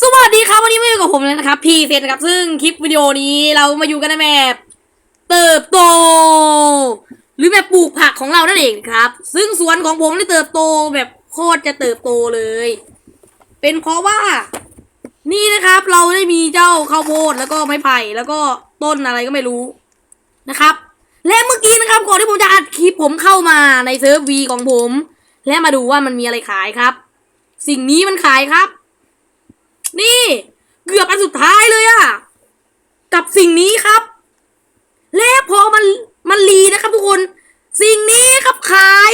สวัสดีครับวันนี้มาอยู่กับผมเลยนะครับพีเซนนะครับ ซึ่งคลิปวิดีโอนี้เรามาอยู่กันในแมปเติบโต หรือแบบปลูกผักของเรานั่นเองครับ ซึ่งสวนของผมได้เติบโตแบบโคตรจะเติบโตเลย เป็นเพราะว่า นี่นะครับ เราได้มีเจ้าข้าวโพดแล้วก็ไม้ไผ่แล้วก็ต้นอะไรก็ไม่รู้นะครับ และเมื่อกี้นะครับก่อนที่ผมจะอัดคลิปผมเข้ามาในเซิร์ฟวีของผม และมาดูว่ามันมีอะไรขายครับ สิ่งนี้มันขายครับ นี่ เกือบอันสุดท้ายเลยอะกับสิ่งนี้ครับ และพอมันมันรีนะครับทุกคน สิ่งนี้ครับขาย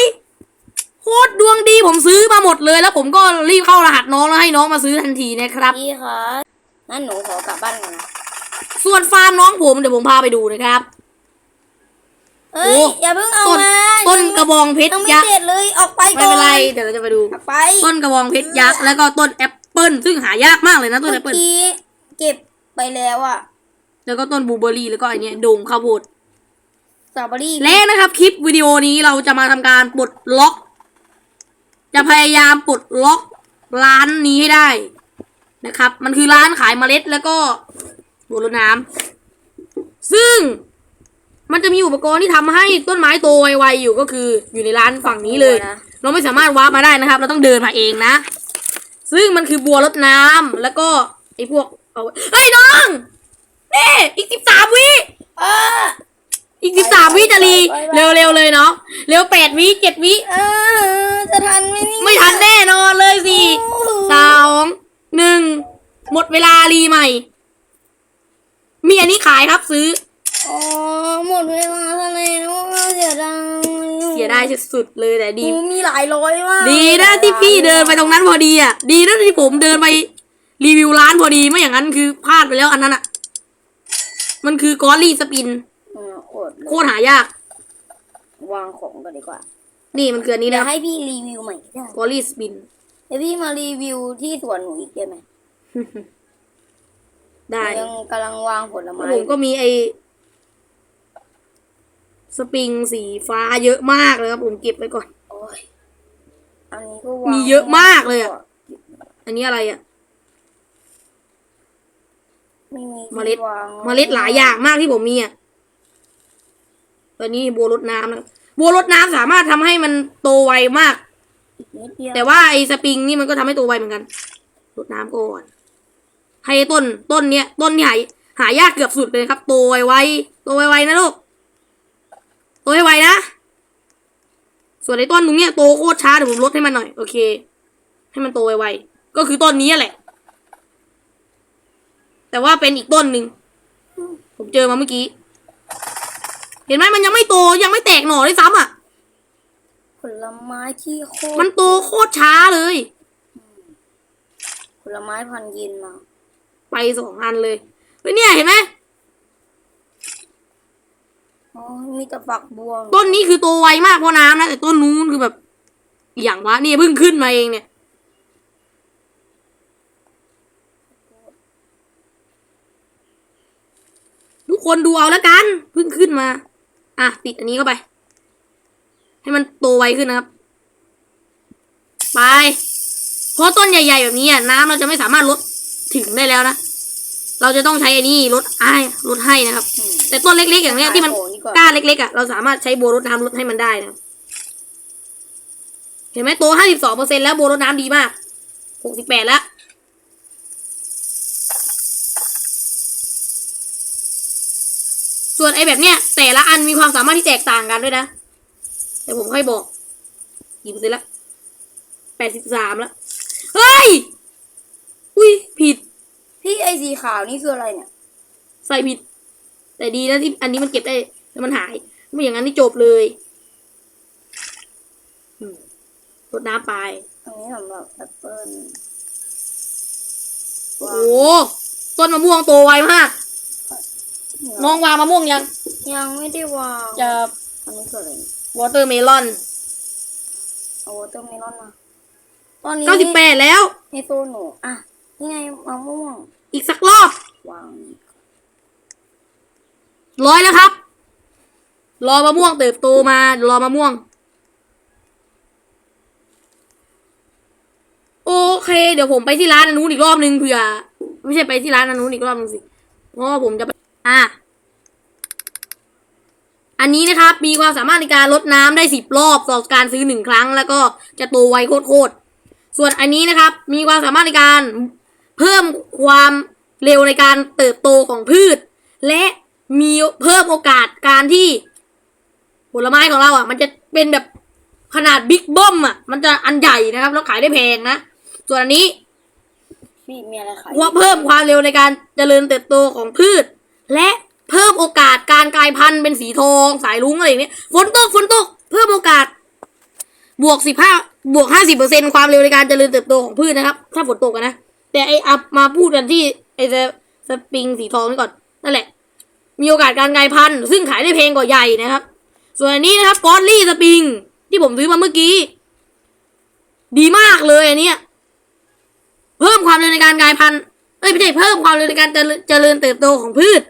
โคตรดวงดีผมซื้อมาหมดเลย แล้วผมก็รีบเข้ารหัสน้องแล้วให้น้องมาซื้อทันทีนะครับพี่คะงั้นหนูขอกลับบ้านก่อนนะส่วนฟาร์มน้องผมเดี๋ยวผมพาไปดูนะครับเอ้ยโอ้อย่าเพิ่งเอาต้นมาต้นกระบองเพชรยังไม่ยักษ์เด็ดเลยออกไปไม่ก่อนเป็นไรเดี๋ยวเราจะไปดูออกไปต้นกระบองเพชรยักษ์แล้วก็ต้นแอป เปิลซึ่งหายากมากเลยนะต้นเมื่แออปเปิลกี้เก็บไปแล้วอะแล้วก็ต้นบลูเบอร์รี่แล้วก็ไอเนี้ยโดงข้าวโพดสตรอเบอรี่และนะครับคลิปวิดีโอนี้เราจะมาทำการปลดล็อก จะพยายามปลดล็อกร้านนี้ให้ได้นะครับ มันคือร้านขายเมล็ดแล้วก็บัวรดน้ำซึ่งมันจะมีอุปกรณ์ที่ทำให้ต้นไม้โตไวๆอยู่ก็คืออยู่ในร้านฝั่งนี้เลยนะเราไม่สามารถวาร์ปมาได้นะครับ เราต้องเดินมาเองนะ ซึ่งมันคือบัวรดน้ำแล้วก็ไอ้พวกเอาเฮ้ยน้องนี่อีกสิบสามวิ เออ อีกสิบสามวิจะรีไปไปเร็วๆเลยเนาะเร็วแปดวิเจ็ดวิ เออจะทันไหมเนี่ยไม่ทันแน่นอนเลยสี่สองหนึ่งหมดเวลารีใหม่ มีอันนี้ขายครับซื้อ อ๋อหมดเวลาซะแล้วเสียดาย เสียดายสุดๆเลยแต่ดีโอ้มีหลายร้อยมากดีนะที่พี่เดินไปตรงนั้นพอดีอะ ดีนะที่ผมเดินไปรีวิวร้านพอดีไม่อย่างนั้นคือพลาดไปแล้วอันนั้นอะ มันคือกอรี่สปิน เอออดเลโคยตรหายาก วางของก่อนดีกว่านี่มันคืออันนี้เดี๋ยนะวให้พี่รีวิวใหม่ก็ได้กอรี่สปิน เดี๋ยวพี่มารีวิวที่สวนหนูอีกได้ไหมได้ยังกำลังวางผลไม้ผมก็มีไอ สปริงสีฟ้าเยอะมากเลยครับผมเก็บไว้ก่อนโอ้ยอันนี้ก็วางมีเยอะมากเลยอะอันนี้อะไรอะไม่มีเมล็ดที่วางเมล็ดหลายอย่างมากที่ผมมีอะตอนนี้บัวรดน้ำนะบัวรดน้ำสามารถทำให้มันโตไวมากอีกนิดเดียวแต่ว่าไอ้สปริงนี่มันก็ทำให้โตไวเหมือนกันรดน้ำก่อนให้ต้นต้นเนี้ยต้นที่หายหายากเกือบสุดเลยครับ โตไวไวๆโตไวไวๆนะลูก โตไวไวๆนะ ส่วนไอ้ต้นตรงเนี้ยโตโคตรช้าเดี๋ยวผมลดให้มันหน่อย โอเค ให้มันโตไวๆ ก็คือต้นนี้แหละ แต่ว่าเป็นอีกต้นหนึ่ง ผมเจอมาเมื่อกี้ เห็นไหมมันยังไม่โตยังไม่แตกหน่อด้วยซ้ำอะ ผลไม้ที่โคตร มันโตโคตรช้าเลย ผลไม้พันธุ์เย็นมา ไปสองอันเลยเฮ้ยเนี่ยเห็นไหม อ๋อมีแต่ฝักบัวต้นนี้คือโตไวมากเพราะน้ำนะแต่ต้นนู้นคือแบบอย่างวะนี่เพิ่งขึ้นมาเองเนี่ย ทุกคนดูเอาแล้วกันเพิ่งขึ้นมา อะติดอันนี้เข้าไป ให้มันโตไวขึ้นนะครับ ไป เพราะต้นใหญ่ ๆ แบบนี้อะน้ำเราจะไม่สามารถลดถึงได้แล้วนะเราจะต้องใช้อันนี้ลดไอ้ลดให้นะครับอืมแต่ต้นเล็กๆอย่างเนี้ยที่มันโอ้นี่ ก่อนก้านเล็กๆอะเราสามารถใช้โบวรดน้ำลดให้มันได้นะครับเห็นไหมโตห้าสิบสองเปอร์เซ็นแล้วโบวรดน้ำดีมากหกสิบแปดแล้วส่วนไอ้แบบเนี้ยแต่ละอันมีความสามารถที่แตกต่างกันด้วยนะแต่ผมค่อยบอกกี่เปอร์เซ็นต์ละแปดสิบสามแล้วเฮ้ย อุ้ยผิด พี่ไอสีขาวนี่คืออะไรเนี่ย ใส่ผิด แต่ดีนะที่อันนี้มันเก็บได้ แล้วมันหายไม่อย่างนั้นนี่จบเลยอืมรดน้ำไปอันนี้สำหรับแอปเปิ้ลโอ้โหต้นมะม่วงโตไวมากน้องวางมะม่วงยัง ยังไม่ได้วางจะอันนี้คืออะไรวอเตอร์เมลอนเอาวอเตอร์เมลอนมาตอนนี้เก้าสิบแปดแล้วในโซนหนูอะนี่ไงมะม่วง อีกสักรอบวางร้อยแล้วครับ รอมะม่วงเติบโตมารอมะม่วง โอเค เดี๋ยวผมไปที่ร้านอนุนอีกรอบนึงเผื่อไม่ใช่ไปที่ร้านอนุนอีกรอบนึงสิเพราะผมจะไปอะอันนี้นะครับมีความสามารถในการลดน้ำได้สิบรอบต่อการซื้อหนึ่งครั้ง แล้วก็จะโตไวโคตรๆส่วนอันนี้นะครับมีความสามารถในการเพิ่มความเร็วในการเติบโตของพืช และมีเพิ่มโอกาสการที่ ผลไม้ของเราอะ มันจะเป็นแบบขนาดบิ๊กเบิ้มอะ มันจะอันใหญ่นะครับ แล้วขายได้แพงนะ ส่วนอันนี้พี่มีอะไรขายว่าเพิ่มความเร็วในการเจริญเติบโตของพืช และเพิ่มโอกาสการกลายพันธุ์เป็นสีทองสายรุ้งอะไรอย่างเนี้ยฝนตกฝนตกเพิ่มโอกาส บวกสิบห้าบวกห้าสิบเปอร์เซ็นความเร็วในการเจริญเติบโตของพืชนะครับ ถ้าฝนตกอะนะ แต่ไออัพมาพูดกันที่ไอสสปริงสีทองนี่ก่อนนั่นแหละ มีโอกาสการกลายพันธุ์ซึ่งขายได้แพงกว่าใหญ่นะครับ ส่วนอันนี้นะครับกอ d ลี่สปริงที่ผมซื้อมาเมื่อกี้ ดีมากเลยอันเนี้ยเพิ่มความเร็วในการกลายพันธุ์เอ้ยไม่ใช่เพิ่มความเร็วในการเจริญเจริญเติบโตของพืช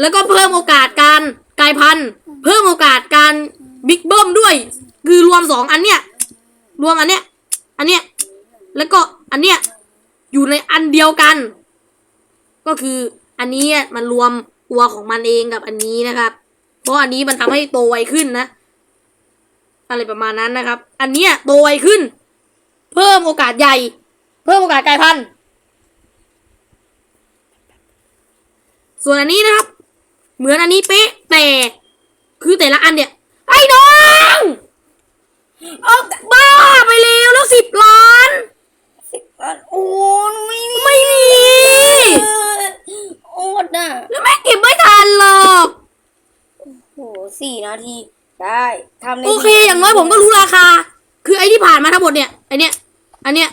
แล้วก็เพิ่มโอกาสการกลายพันธุ์เพิ่มโอกาสการบิ๊กเบิ้มด้วย คือรวมสองอันเนี้ยรวมอันเนี้ยอันเนี้ยแล้วก็อันเนี้ยอยู่ในอันเดียวกัน ก็คืออันนี้มันรวมตัวของมันเองกับอันนี้นะครับ เพราะอันนี้มันทำให้โตไวขึ้นนะ อะไรประมาณนั้นนะครับ อันเนี้ยโตไวขึ้น เพิ่มโอกาสใหญ่ เพิ่มโอกาสกลายพันธุ์ส่วนอันนี้นะครับ เหมือนอันนี้เป๊ะแต่คือแต่ละอันเนี่ย ไอ้น้องเอาบ้าไปแล้วแล้วสิบล้าน สิบอันโอ้ไม่มี ไม่มี โอดอะ แล้วแม่งเก็บไม่ทันหรอก โหสี่นา ทีได้ทำได้โอเคดีอย่างน้อยผมก็รู้ราคา คือไอ้ที่ผ่านมาทั้งหมดเนี่ยไอเนี้ยอันเนี้ย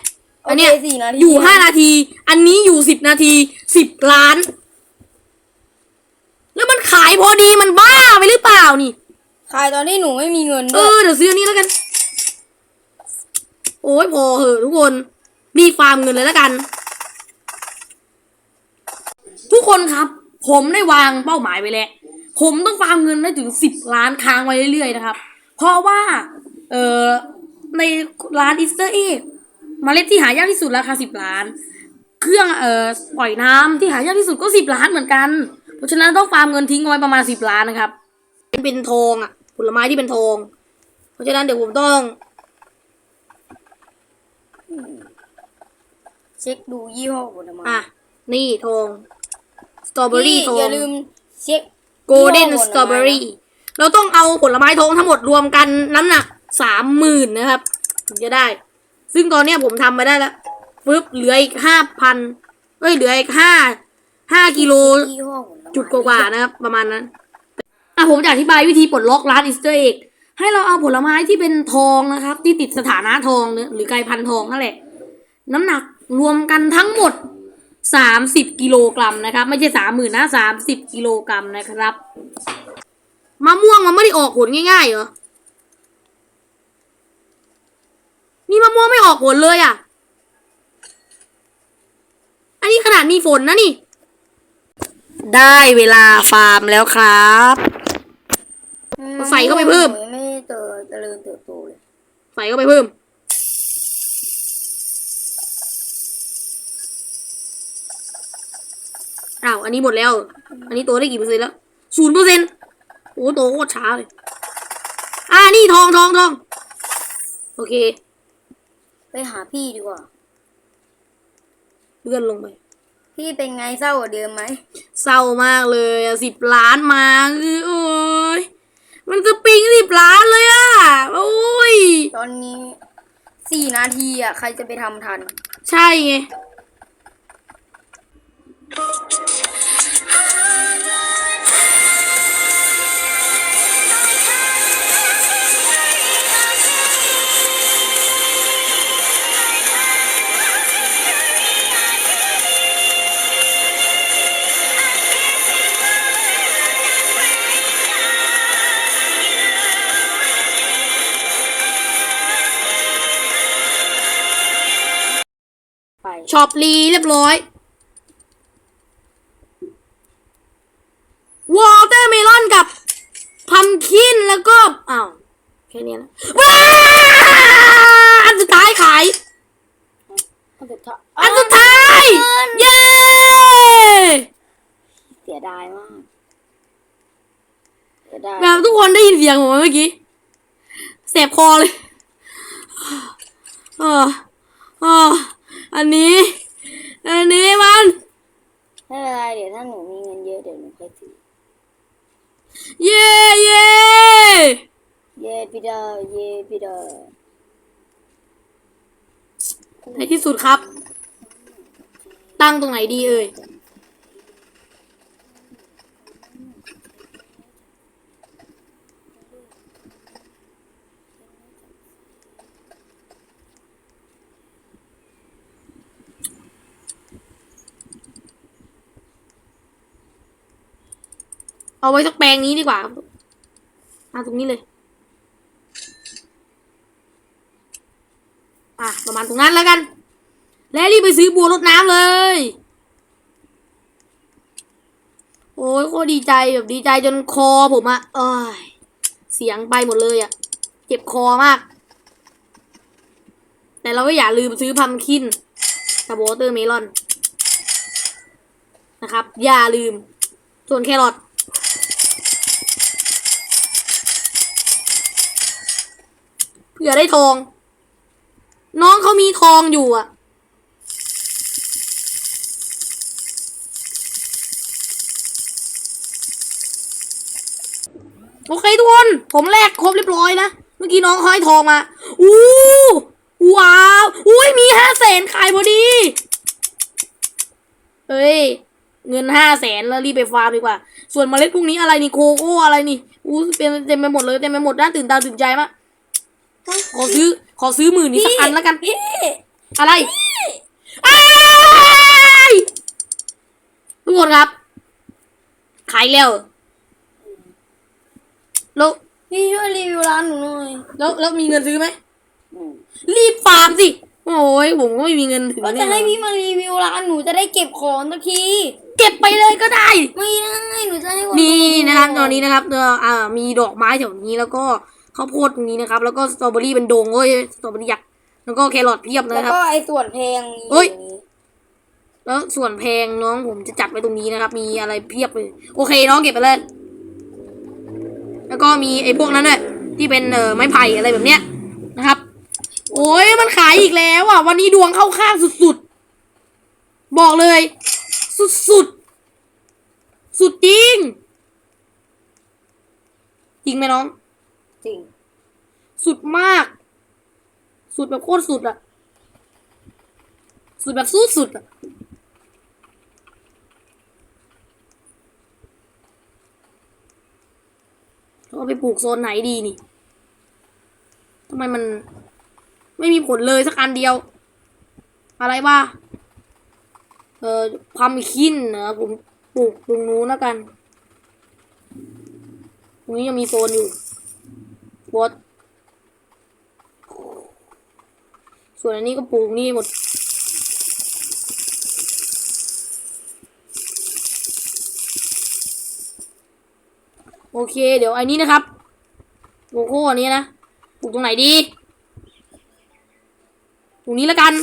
อันเนี้ยโคสี่นาทีอยู่ห้านาที อันนี้อยู่สิบนาทีสิบล้าน แล้วมันขายพอดีมันบ้าไปหรือเปล่านี่ ขายตอนที่หนูไม่มีเงินเอด้วยอเดี๋ยวซื้ออันนี้แล้วกัน โอ้ยพอเหอะทุกคนรีบฟาร์มเงินเลยแล้วกัน ทุกคนครับ ผมได้วางเป้าหมายไว้แล้ว ผมต้องฟาร์มเงินได้ถึงสิบล้านค้างไว้เรื่อยๆนะครับ เพราะว่า เออในร้านอิสเตอร์เอกเมล็ดที่หายากที่สุดราคาสิบล้าน เครื่องเอ่อปล่อยน้ำที่หายากที่สุดก็สิบล้านเหมือนกัน เพราะฉะนั้นต้องฟาร์มเงินทิ้งเอาไว้ประมาณสิบล้านนะครับ เป็นทองอะ ผลไม้ที่เป็นทอง เพราะฉะนั้นเดี๋ยวผมต้องเช็คดูยี่ห้อผลไม้อะ นี่ทอง สตรอเบอรี่พี่ทออย่างลืมเช็ค โกลเด้นยี่ห้สตรอเบอผลไม้รี่เราต้องเอาผลไม้ทองทั้งหมดรวมกันน้ำหนักสามหมื่นนะครับ ถึงจะได้ ซึ่งตอนเนี้ยผมทำมาได้แล้วปึ๊บเหลืออีกห้าพันเอ้ยเหลืออีกห้าห้ากิโล ยี่ห้อผลไม้จุดกว่าๆนะครับประมาณนั้นอะผมจะอธิบายวิธีปลดล็อกร้านอิสเตอร์เอกให้เราเอาผลไม้ที่เป็นทองนะครับ ที่ติดสถานะทองเนี่ยหรือกลายพันธุ์ทองนั่นแหละ น้ำหนักรวมกันทั้งหมด สามสิบกิโลกรัมนะครับ ไม่ใช่สามหมื่นนะสามสิบกิโลกรัมนะครับมะม่วงมันไม่ได้ออกผลง่ายๆเหรอนี่มะม่วงไม่ออกผลเลยอะ อันนี้ขนาดมีฝนนะนี่ ได้เวลาฟาร์มแล้วครับอืใส่เข้าไปเพิ่มหนูไม่เติบเจริญเติบโตเลย ใส่เข้าไปเพิ่ม อ้าว อันนี้หมดแล้ว อันนี้โตได้กี่เปอร์เซ็นต์แล้วศูนย์เปอร์เซ็นต์โอ้โตโคตรช้าเลย อ่า นี่ทองทองทอง โอเค ไปหาพี่ดีกว่า เลื่อนลงไป พี่เป็นไงเศร้ากว่าเดิมไหม เศร้ามากเลยอะสิบล้านมาคือโอ้ย มันจะปิงสิบล้านเลยอะโอ้ย ตอนนี้สี่นาทีอะใครจะไปทำทัน ใช่ไง ช็อปรีเรียบร้อยวอเตอร์เมลอนกับพัมคินแล้วก็อ้าวแค่เนี้ยนะว้าอันสุดท้ายขายอันสุดท้ายอันสุดท้ายเย้เสียดายมากเสียดายแบบทุกคนได้ยินเสียงผมไหมเมื่อกี้เสบคอเลยเออเออ อันนี้ อันนี้มัน ไม่เป็นไรเดี๋ยวถ้าหนูมีเงินเยอะเดี๋ยวหนูค่อยซื้อเย้เย้เย่พี่เดอเย่พี่เดอในที่สุดครับ ตั้งตรงไหนดีเอ่ย เอาไว้สักแปลงนี้ดีกว่าครับอะตรงนี้เลย อะประมาณตรงนั้นแล้วกัน และรีบไปซื้อบัวรดน้ำเลย โอ้ยโคตรดีใจแบบดีใจจนคอผมอะเอ้ยเสียงไปหมดเลยอะเจ็บคอมาก แต่เราก็อย่าลืมซื้อพัมคินกับวอเตอร์เมลอนนะครับ อย่าลืม ส่วนแครอท ผื่อได้ทอง น้องเขามีทองอยู่อะ โอเคทุกคน ผมแลกครบเรียบร้อยนะ เมื่อกี้น้องเขาให้ทองมา อู้ว้าว อุ้ยมีห้าแสนขายพอดี เฮ้ย เงินห้าแสนแล้วรีบไปฟาร์มดีกว่า ส่วนเมล็ดพวกนี้อะไรนี่โคโก้อะไรนี่อู้เป็นเต็มไปหมดเลยเต็มไปหมดน่าตื่นตาตื่นใจมาก ขอซื้อ ขอซื้อหมื่นนี้สักอันแล้วกัน พี่อะไรอ้ายทุกคนครับ ขายแล้วแล้วพี่ช่วยรีวิวร้านหนูหน่อย แล้วแล้วมีเงินซื้อไหมอืมรีบฟาร์มสิ โอ้ยผมก็ไม่มีเงินถึงก็เนี่จะยให้พี่มารีวิวร้านหนูจะได้เก็บของสักที เก็บไปเลยก็ได้ ไม่ได้ หนูจะให้คนี่นะครับดูตอนนี้นะครับเอ่ออ่ามีดอกไม้แถวนี้แล้วก็ ข้าวโพดตรงนี้นะครับ แล้วก็สตรอเบอรี่เป็นโดงโอ้ยสตรอเบอรี่ยักษ์แล้วก็แครอทเพียบเลยแล้วนะครับก็ไอ้ส่วนเพลงมีเฮ้ยอยู่นี้แล้วส่วนแพงน้องผมจะจัดไว้ตรงนี้นะครับ มีอะไรเพียบเลยโอเคน้องเก็บไปเลยแล้วก็มีไอ้พวกนั้นน่ะที่เป็นเอ่อไม้ไผ่อะไรแบบเนี้ยนะครับ โอ้ยมันขายอีกแล้วอะวันนี้ดวงเข้าข้างสุดๆ บอกเลย สุดๆสุดจริงจริงไหมน้อง จริง สุดมาก สุดแบบโคตรสุดอะสุดแบบสู้สุดอะเอาไปปลูกโซนไหนดีนี่ทำไมมันไม่มีผลเลยสักอันเดียว อะไรวะเอ่อความคินนะผมปลูกตรงนู้นแล้วกัน ตรงนี้ยังมีโซนอยู่ บอสส่วนอันนี้ก็ปลูกนี่หมด โอเค เดี๋ยวอันนี้นะครับโลโก้อันนี้นะปลูกตรงไหนดีตรงนี้ล้วกัน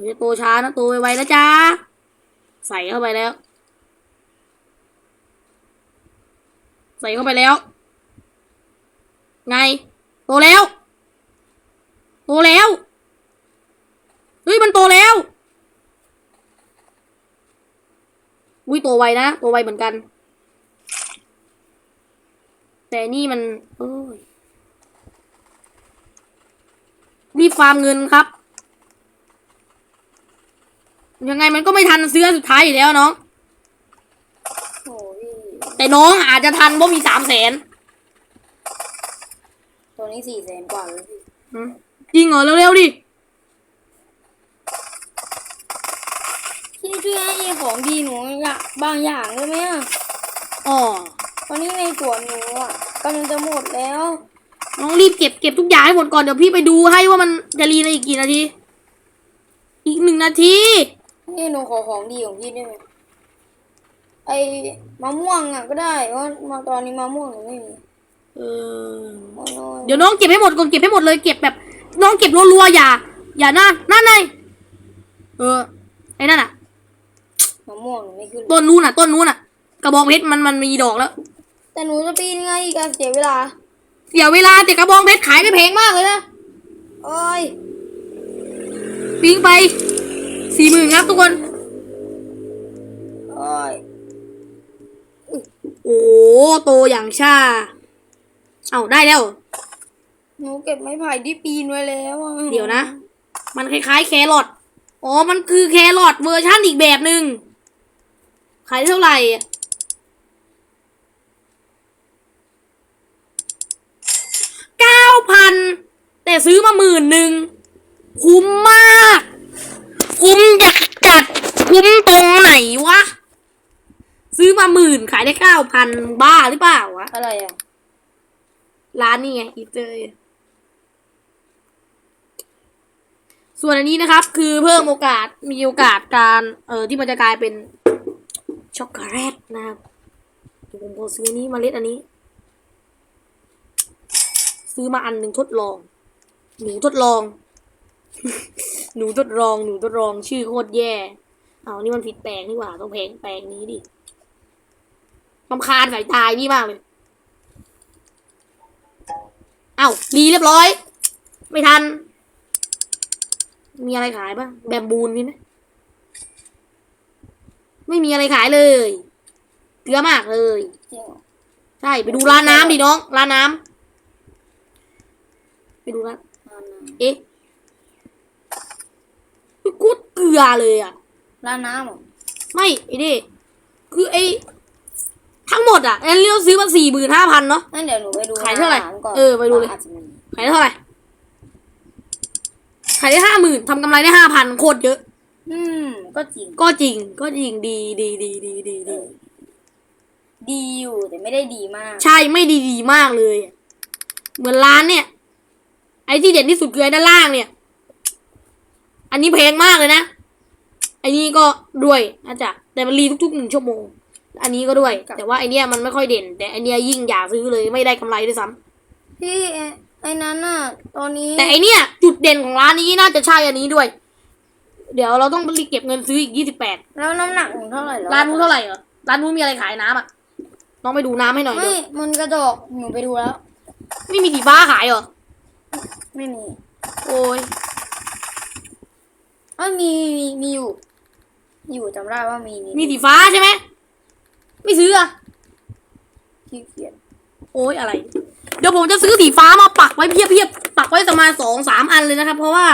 เดี๋ยวโตช้านะโตไวๆแล้วจ้า ใส่เข้าไปแล้ว ใส่เข้าไปแล้ว ไง โตแล้ว โตแล้ว เฮ้ย มันโตแล้ว อุ้ยโตไวนะ โตไวเหมือนกัน แต่นี่มันเอ้ย รีบฟาร์มเงินครับ ยังไงมันก็ไม่ทันซื้อสุดท้ายอยู่แล้วเน้องโอ้พี่ แต่น้องอาจจะทันเพราะมีสามแสนตัวนี้สี่แสนกว่าเลยพี่จริงเหรอเร็วๆดิพี่ช่วยให้ของดีหนูอยากบางอย่างได้ไหมอะอ๋อตอนนี้ในสวนหนูอะกำลังจะหมดแล้ว น้องรีบเก็บเก็บทุกอย่างให้หมดก่อนเดี๋ยวพี่ไปดูให้ว่ามันจะรีในอีกกี่นาที อีกหนึ่งนาที นี่หนูขอของดีของพี่ได้ไหม ไอ้มะม่วงอะก็ได้เพราะมาตอนนี้มะม่วงหนูไม่มีเออ โอ้ยเดี๋ยวน้องเก็บให้หมดก่อนเก็บให้หมดเลยเก็บแบบ น้องเก็บรัวๆอย่า อย่าหน้าหน้าในเออไอ้นั่นอะ มะม่วงหนูไม่ขึ้นต้นนู้นอะ ต้นนู้นอะ กระบองเพชรมันมันมีดอกแล้วแต่หนูจะปีนไงอีการเสียเวลาเสียเวลาแต่กระบองเพชรขายได้แพงมากเลยนะโอ้ยปิ้งไปสี่หมื่นครับทุกคน โอ้ย โอ้โตอย่างชาเอาได้แล้ว หนูเก็บไม้ไผ่ที่ปีนไว้แล้วอะเดี๋ยวนะ มันคล้ายๆ แครอทอ๋อ มันคือแครอทเวอร์ชั่นอีกแบบหนึ่งขายได้เท่าไหร่อะเก้าพันแต่ซื้อมาหมื่นหนึ่งคุ้มมาก คุ้มจัดจัดคุ้มตรงไหนวะ ซื้อมาหมื่นขายได้เก้าพันบ้าหรือเปล่าวะอะไรอะ ร้านนี่ไงอีเตอร์ส่วนอันนี้นะครับ คือเพิ่มโอกาสมีโอกาสการเอ่อที่มันจะกลายเป็นช็อกโกแลตนะครับเดี๋ยวผมขอซื้อนี้เมาเล็ดอันนี้ ซื้อมาอันหนึ่งทดลอง หนูทดลอง หนูทดลองหนูทดลองชื่อโคตรแย่ เอานี่มันผิดแปลงนี่หว่าต้องแพงแปลงนี้ดิ ลำคาญสายตายนี่มากเลยเอ้ารีเรียบร้อย ไม่ทัน มีอะไรขายบ้างแบมบูนมีไหมไม่มีอะไรขายเลยเกลือมากเลยจริงเหรอใช่ไปดูร้านน้ำดิน้อง ร้านน้ำไปดูร้านร้านน้เอ๊ะกูดเกลือเลยอะำร้านน้ำเหรอไม่ไอ้นี่คือไอ้ ทั้งหมดอะแอนเลียวซื้อมาสี่หมื่นห้าพันเนาะ งั้นเดี๋ยวหนูไปดูขายเท่าไหร่น้ำก่อนเออไปดูเลย อาจจะมีขายได้เท่าไหร่ ขายได้ห้าหมื่นทำกำไรได้ห้าพันโคตรเยอะ อืม ก็จริง ก็จริง ก็จริงดีดีดีดีดีดี ดีอยู่แต่ไม่ได้ดีมาก ใช่ไม่ดีดีมากเลย เหมือนร้านเนี่ย ไอ้ที่เด่นที่สุดคือไอ้ด้านล่างเนี่ย อันนี้แพงมากเลยนะไอ้นี่ก็ด้วยอาจจะแต่มันรีทุกๆหนึ่งชั่วโมง อันนี้ก็ด้วย แต่ว่าไอเนี้ยมันไม่ค่อยเด่น แต่ไอเนี้ยยิ่งอย่าซื้อเลยไม่ได้กำไรด้วยซ้ำพี่ไอ้ไอ้นั้นน่ะ ตอนนี้ แต่ไอเนี้ยจุดเด่นของร้านนี้น่าจะใช่อันนี้ด้วย เดี๋ยวเราต้องรีบเก็บเงินซื้ออีกยี่สิบแปดแล้วน้ำหนักของเท่าไหร่แล้วร้านนู้นเท่าไหร่เหรอร้านนู้นมีอะไรขายน้ำอะน้องไปดูน้ำให้หน่อยเดี๋ไม่ยวมันกระจอกหนูไปดูแล้ว ไม่มีสีฟ้าขายเหรอไม่มี โอ้ยเอ้ยมีมีมีอยู่มีอยู่จำได้ว่ามีมีสีฟ้าใช่ไหม ไม่ซื้ออะขี้เกียจโอ้ยอะไร เดี๋ยวผมจะซื้อสีฟ้ามาปักไว้เพียบเพียบๆปักไว้ประมาณสองสามอันเลยนะครับ เพราะว่า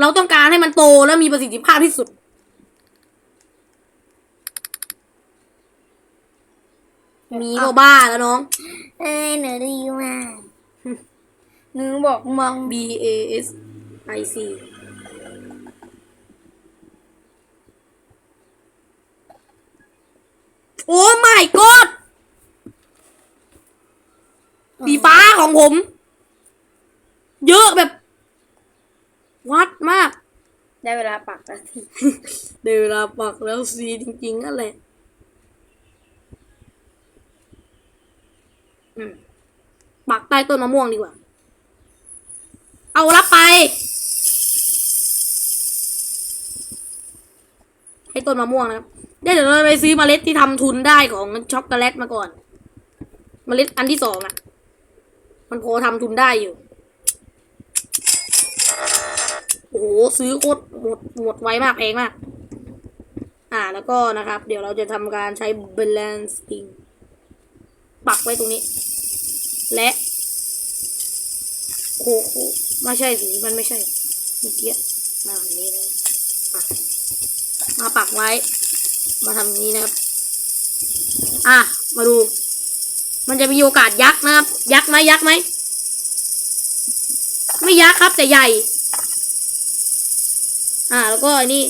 เราต้องการให้มันโตและมีประสิทธิภาพที่สุด มีก็บ้าแล้วน้อง เอ้ยหนูดีมากหนูบอกมอง B A S I C โอ้ my god สีฟ้าของผม เยอะแบบ วัดมาก ได้เวลาปักแล้วทีเดี๋ยวเวลาปักแล้วสีจริงๆนั่นแหละอืมปักใต้ต้นมะม่วงดีกว่า เอารับไป ให้ต้นมะม่วงนะครับ เดี๋ยวเราไปซื้อเมล็ดที่ทำทุนได้ของช็อกโกแลตมาก่อนเมล็ดอันที่สองอะมันพอทำทุนได้อยู่ โอ้โหซื้อโคตรหมดหมดไวมากแพงมาก อ่าแล้วก็นะครับ เดี๋ยวเราจะทำการใช้ balancing ปักไว้ตรงนี้ และโคโคไม่ใช่สิมันไม่ใช่เมื่อกี้มาอันนี้เลยมาปักไว้ มาทำอย่างนี้นะครับ อะ มาดู มันจะมีโอกาสยักษ์นะครับ ยักษ์ไหมยักษ์ไหม ไม่ยักษ์ครับ แต่ใหญ่ อ่า แล้วก็อันนี้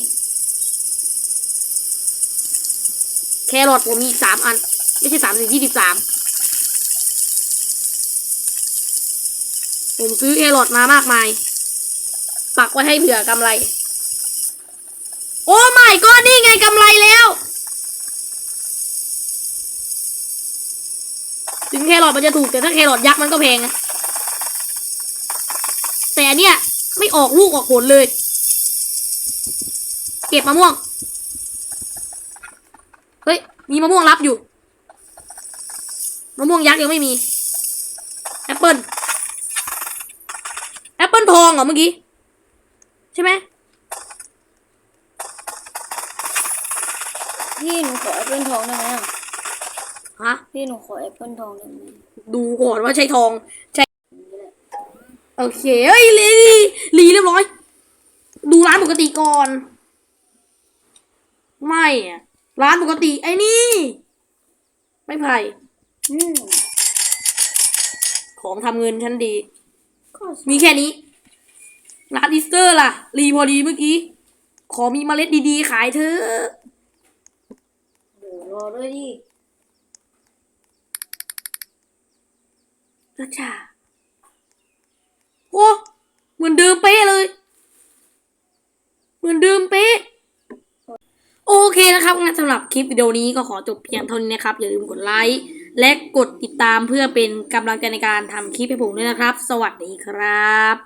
แครอทผมมีสามอัน ไม่ใช่สามสิยี่สิบสามผมซื้อแครอทมามากมาย ปักไว้ให้เผื่อกำไร โอ้ไม่ก็นี่ไงกำไรแล้วถึงแครอทมันจะถูกแต่ถ้าแครอทยักษ์มันก็แพงนะแต่เนี้ยไม่ออกลูกออกผลเลย เก็บมะม่วง เฮ้ย มีมะม่วงรับอยู่ มะม่วงยักษ์ยังไม่มี แอปเปิลแอปเปิลทองเหรอเมื่อกี้ ใช่ไหม พี่หนูขอแอปเปิลทองได้ไหมอะฮะ พี่หนูขอแอปเปิลทองได้ไหมดูก่อนว่าใช่ทอง ใช่ โอเค เฮ้ยลีลีเรียบร้อย ดูร้านปกติก่อน ไม่อะร้านปกติ ไอ้นี่ ไม่ไผ่อืมของทำเงินฉันดีก็มีแค่นี้ร้านดิสเตอร์ล่ะ รีพอดีเมื่อกี้ ขอมีเมล็ดดีๆ ขายเธอ อด้วยดิกระชาโอ้เหมือนเดิมเป๊ะเลย เหมือนเดิมเป๊ะ โอเคนะครับงั้นสำหรับคลิปวิดีโอนี้ก็ขอจบเพียงเท่านี้นะครับ อย่าลืมกดไลค์และกดติดตามเพื่อเป็นกำลังใจในการทำคลิปให้ผมด้วยนะครับ สวัสดีครับ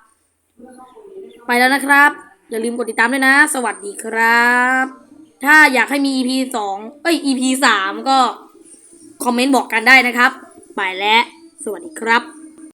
ไปแล้วนะครับ อย่าลืมกดติดตามด้วยนะ สวัสดีครับ ถ้าอยากให้มี EP สองเอ้ย EP สามก็ คอมเมนต์บอกกันได้นะครับ ไปแล้ว สวัสดีครับ